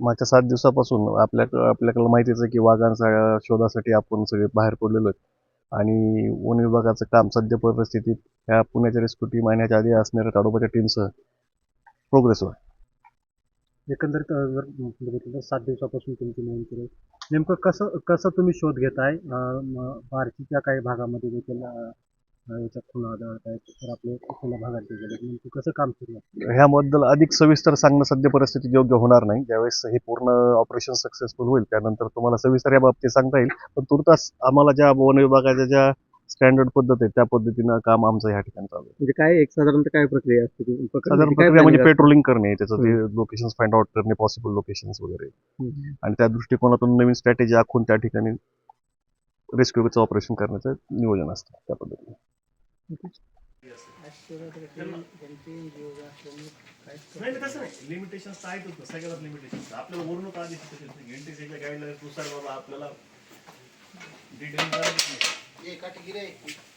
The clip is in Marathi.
मागच्या सात दिवसापासून आपल्या आपल्याकडे माहितीच आहे की वाघांचा शोधासाठी आपण सगळे बाहेर पडलेलो आहेत. आणि वन विभागाचं काम सध्या परिस्थितीत ह्या पुण्याच्या रेस्क्यू टीम आणि ह्याच्या आधी असणाऱ्या ताडोबाच्या टीमसह प्रोग्रेसिव्ह आहे एकंदरीत जर बघितलं तर सात दिवसापासून तुमची नोंद केली. नेमकं कसं कसं तुम्ही शोध घेताय? बार्शीच्या काही भागामध्ये देखील याच्या याच्यात खुणा आढळत आहेत तर आपले खुल्या भागात देखील नेमकं कसं काम सुरू आहे? ह्याबद्दल अधिक सविस्तर सांगणं सध्या परिस्थितीत योग्य होणार नाही. ज्यावेळेस हे पूर्ण ऑपरेशन सक्सेसफुल होईल त्यानंतर तुम्हाला सविस्तर या बाबतीत सांगता येईल. पण तुर्तास आम्हाला ज्या वन विभागाच्या ज्या स्टँडर्ड पद्धत आहे त्या पद्धतीनं काम आमचं ह्या ठिकाणी चालू आहे. म्हणजे काय एक साधारणतः काय प्रक्रिया असते ती? साधारण काय प्रक्रिया म्हणजे planning पेट्रोलिंग करणे त्याचं ते लोकेशन फाइंड आउट करणे पॉसिबल लोकेशन्स वगैरे. आणि त्या दृष्टिकोनातून नवीन स्ट्रॅटेजी आखून त्या ठिकाणी रेस्क्यूचं ऑपरेशन करण्याचं नियोजन असतं त्या पद्धतीने. नाही नाही, तसं नाही लिमिटेशन आहेत होतं सगळ्याच लिमिटेशन आपल्याला वरून नुसार बाबा आपल्याला डिटेल gire.